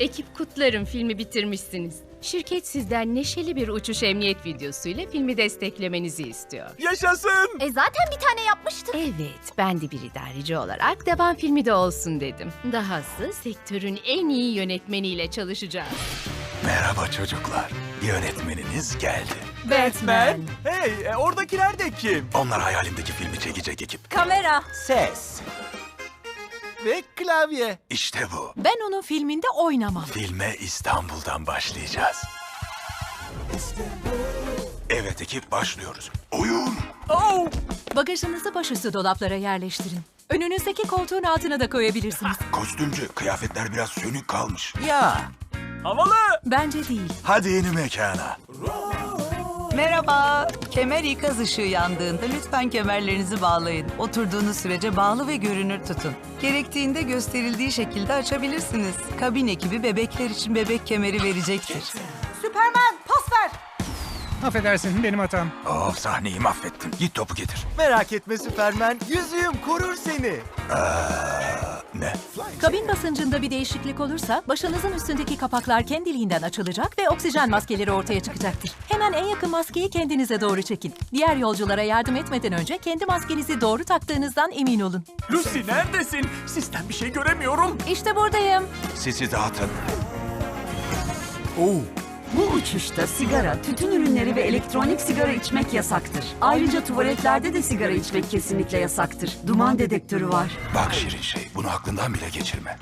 Ekip kutlarım filmi bitirmişsiniz. Şirket sizden neşeli bir uçuş emniyet videosuyla filmi desteklemenizi istiyor. Yaşasın! E zaten bir tane yapmıştık. Evet, ben de bir idareci olarak devam filmi de olsun dedim. Dahası sektörün en iyi yönetmeniyle çalışacağız. Merhaba çocuklar. Yönetmeniniz geldi. Batman. Hey, e, oradakiler de kim? Onlar hayalimdeki filmi çekecek ekip. Kamera. Ses. Ve klavye. İşte bu. Ben onun filminde oynamam. Filme İstanbul'dan başlayacağız. Evet ekip başlıyoruz. Oyun! Oh! Bagajınızı başüstü dolaplara yerleştirin. Önünüzdeki koltuğun altına da koyabilirsiniz. Kostümcü, kıyafetler biraz sönük kalmış. Ya. Havalı. Bence değil. Hadi yeni mekana. Merhaba. Kemer ikaz ışığı yandığında lütfen kemerlerinizi bağlayın. Oturduğunuz sürece bağlı ve görünür tutun. Gerektiğinde gösterildiği şekilde açabilirsiniz. Kabin ekibi bebekler için bebek kemeri verecektir. Süpermen pas ver. Affedersin benim hatam. Of sahneyi mahvettin. Git topu getir. Merak etme Süpermen. Yüzüğüm korur seni. Ne? Kabin basıncında bir değişiklik olursa başınızın üstündeki kapaklar kendiliğinden açılacak ve oksijen maskeleri ortaya çıkacaktır. Hemen en yakın maskeyi kendinize doğru çekin. Diğer yolculara yardım etmeden önce kendi maskenizi doğru taktığınızdan emin olun. Lucy neredesin? Sistem bir şey göremiyorum. İşte buradayım. Sesi dağıtın. Bu uçuşta sigara, tütün ürünleri ve elektronik sigara içmek yasaktır. Ayrıca tuvaletlerde de sigara içmek kesinlikle yasaktır. Duman dedektörü var. Bak şirin şey, bunu aklından bile geçirme.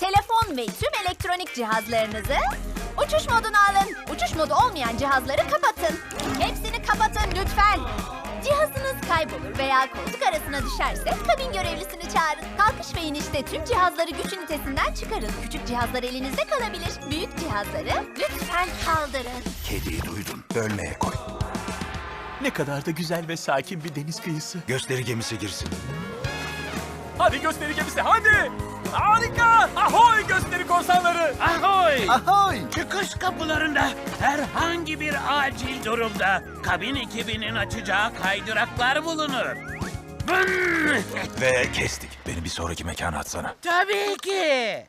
Telefon ve tüm elektronik cihazlarınızı uçuş moduna alın. Uçuş modu olmayan cihazları kapatın. Hepsini kapatın lütfen. Cihazınız kaybolur veya koltuk arasına düşerse kabin görevlisini çağırın. Kalkış ve inişte tüm cihazları güç ünitesinden çıkarın. Küçük cihazlar elinizde kalabilir. Büyük cihazları lütfen kaldırın. Kediyi duydun. Bölmeye koy. Ne kadar da güzel ve sakin bir deniz kıyısı. Gösteri gemisi girsin. Hadi gösteri gemisi hadi. Harika. Ahoy gösteri korsanları. Ahoy! Ahoy. Çıkış kapılarında herhangi bir acil durumda kabin ekibinin açacağı kaydıraklar bulunur. Bın! Ve kestik. Beni bir sonraki mekana atsana. Tabii ki.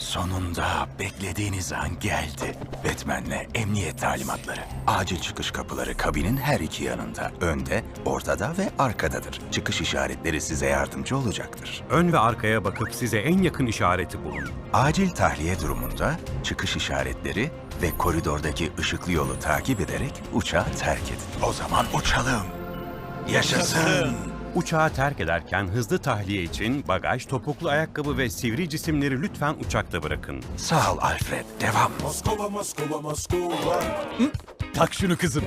Sonunda beklediğiniz an geldi. Batman'le emniyet talimatları. Acil çıkış kapıları kabinin her iki yanında. Önde, ortada ve arkadadır. Çıkış işaretleri size yardımcı olacaktır. Ön ve arkaya bakıp size en yakın işareti bulun. Acil tahliye durumunda çıkış işaretleri ve koridordaki ışıklı yolu takip ederek uçağı terk edin. O zaman uçalım. Yaşasın. Uçağı terk ederken hızlı tahliye için bagaj, topuklu ayakkabı ve sivri cisimleri lütfen uçakta bırakın. Sağ ol Alfred. Devam. Tak şunu kızım.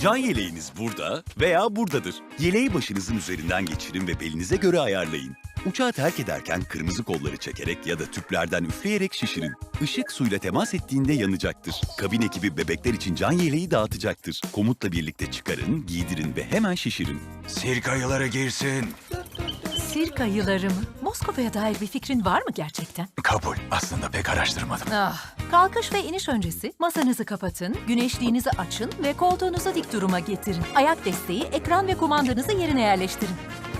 Can yeleğiniz burada veya buradadır. Yeleği başınızın üzerinden geçirin ve belinize göre ayarlayın. Uçağı terk ederken kırmızı kolları çekerek ya da tüplerden üfleyerek şişirin. Işık suyla temas ettiğinde yanacaktır. Kabin ekibi bebekler için can yeleği dağıtacaktır. Komutla birlikte çıkarın, giydirin ve hemen şişirin. Sirk ayıları girsin. Sirk ayıları mı? Moskova'ya dair bir fikrin var mı gerçekten? Kabul. Aslında pek araştırmadım. Ah. Kalkış ve iniş öncesi masanızı kapatın, güneşliğinizi açın ve koltuğunuzu dik duruma getirin. Ayak desteği, ekran ve kumandanızı yerine yerleştirin.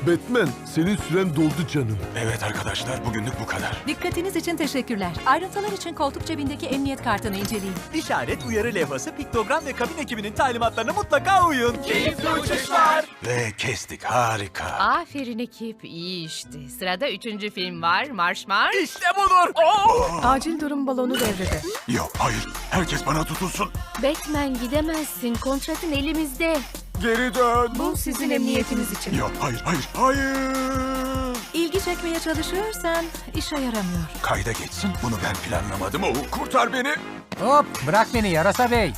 Batman, senin süren doldu canım. Evet arkadaşlar bugünlük bu kadar. Dikkatiniz için teşekkürler. Ayrıntılar için koltuk cebindeki emniyet kartını inceleyin. İşaret, uyarı levhası, piktogram ve kabin ekibinin talimatlarına mutlaka uyun. Keyifli uçuşlar. Ve kestik. Harika. Aferin ekip, iyi işte. Sırada üçüncü film var, Marş Marş. İşte budur. Oh! Acil durum balonu devrede. Yok hayır. Herkes bana tutulsun. Batman gidemezsin, kontratın elimizde. Geri dön. Bu sizin emniyetiniz için. Yok hayır hayır hayır. İlgi çekmeye çalışıyorsan işe yaramıyor. Kayda geçsin. Bunu ben planlamadım. Oh, kurtar beni. Hop, bırak beni yarasa bey.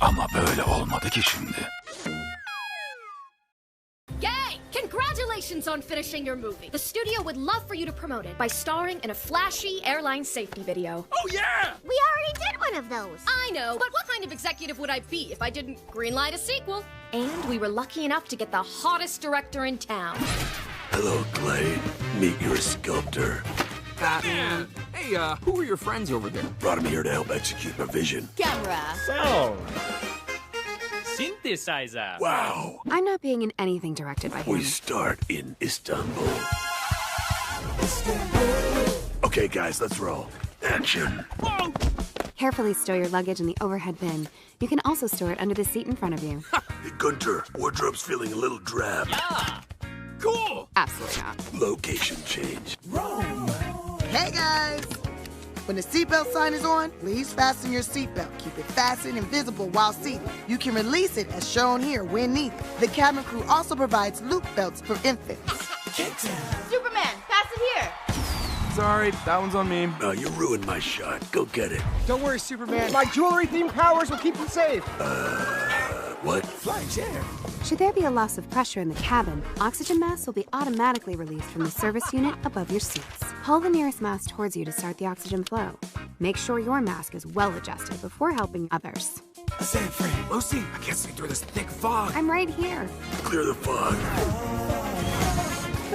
Ama böyle olmadı ki şimdi. Congratulations on finishing your movie. The studio would love for you to promote it by starring in a flashy airline safety video. Oh yeah! We already did one of those. I know, but what kind of executive would I be if I didn't greenlight a sequel? And we were lucky enough to get the hottest director in town. Hello, Glade. Meet your sculptor. Batman. Hey, uh, who are your friends over there? Brought him here to help execute my vision. Camera. So. Sin this Isa. Wow. I'm not being in anything directed by him. We start in Istanbul. Okay, guys, let's roll. Action. Carefully stow your luggage in the overhead bin. You can also store it under the seat in front of you. Hey, Gunter, wardrobe's feeling a little drab. Cool. Absolutely not. Location change. Rome! Hey guys! When the seatbelt sign is on, please fasten your seatbelt. Keep it fastened and visible while seated. You can release it as shown here when needed. The cabin crew also provides loop belts for infants. Superman, pass it here. Sorry, that one's on me. Oh, you ruined my shot. Go get it. Don't worry, Superman. My jewelry-themed powers will keep you safe. Uh, What? Flying chair. Should there be a loss of pressure in the cabin, oxygen masks will be automatically released from the service unit above your seats. Pull the nearest mask towards you to start the oxygen flow. Make sure your mask is well adjusted before helping others. San Fran, Lucy, I can't see through this thick fog. I'm right here. Clear the fog.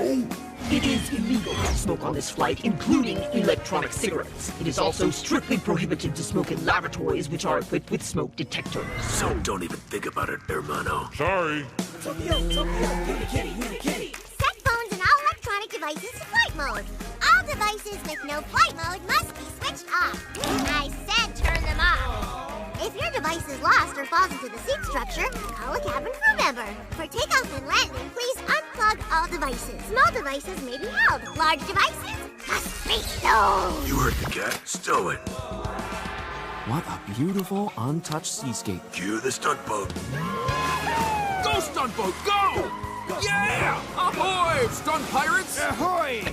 Oh. It is illegal to smoke on this flight, including electronic cigarettes. It is also strictly prohibited to smoke in lavatories which are equipped with smoke detectors. So don't even think about it, hermano. Sorry. Set phones and all electronic devices to flight mode. All devices with no flight mode must be switched off. I said turn them off. If your device is lost or falls into the seat structure, call a cabin crew member. For takeoff and landing, please unplug all devices. Small devices may be held. Large devices must be stowed. You heard the cat. Stow it. What a beautiful, untouched seascape. Cue the stunt boat. Go, stunt boat, go! Yeah! Ahoy, stunt pirates! Ahoy!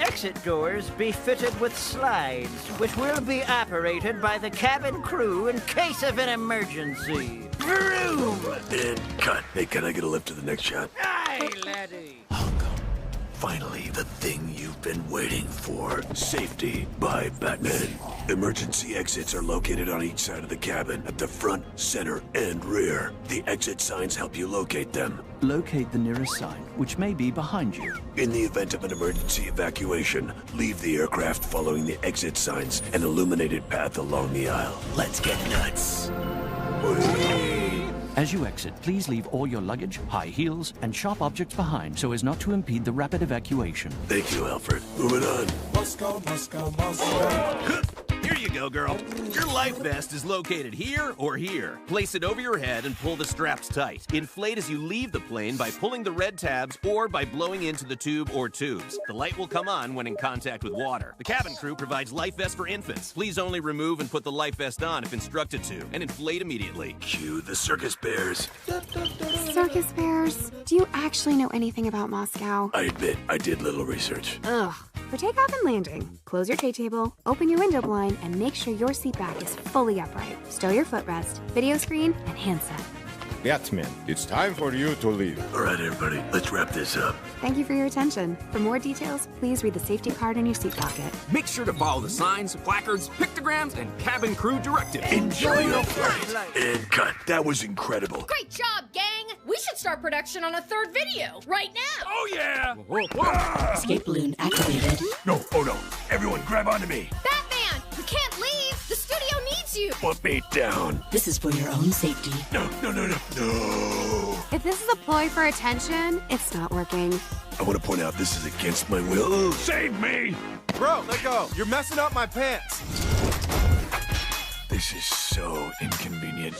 Exit doors be fitted with slides, which will be operated by the cabin crew in case of an emergency. Vroom! And cut. Hey, can I get a lift to the next shot? Aye, laddie. Finally, the thing you've been waiting for. Safety by Batman. Emergency exits are located on each side of the cabin, at the front, center, and rear. The exit signs help you locate them. Locate the nearest sign, which may be behind you. In the event of an emergency evacuation, leave the aircraft following the exit signs and illuminated path along the aisle. Let's get nuts. As you exit, please leave all your luggage, high heels, and sharp objects behind so as not to impede the rapid evacuation. Thank you, Alfred. Moving on. Moscow, Moscow, Moscow. Here you go, girl. Your life vest is located here or here. Place it over your head and pull the straps tight. Inflate as you leave the plane by pulling the red tabs or by blowing into the tube or tubes. The light will come on when in contact with water. The cabin crew provides life vests for infants. Please only remove and put the life vest on if instructed to, and inflate immediately. Cue the circus bears. Circus bears? Do you actually know anything about Moscow? I admit, I did little research. Ugh. For takeoff and landing, close your tray table, open your window blind, and make sure your seat back is fully upright. Stow your footrest, video screen, and handset. Batman, it's time for you to leave. All right, everybody, let's wrap this up. Thank you for your attention. For more details, please read the safety card in your seat pocket. Make sure to follow the signs, placards, pictograms, and cabin crew directives. Enjoy your flight. And cut. That was incredible. Great job, gang! We should start production on a third video right now. Oh yeah! Escape balloon activated. No, oh no. Everyone grab onto me. Batman, you can't leave. The studio needs you. Put me down. This is for your own safety. No, no, no, no, no. If this is a ploy for attention, it's not working. I want to point out this is against my will. Save me! Bro, let go. You're messing up my pants. This is so inconvenient.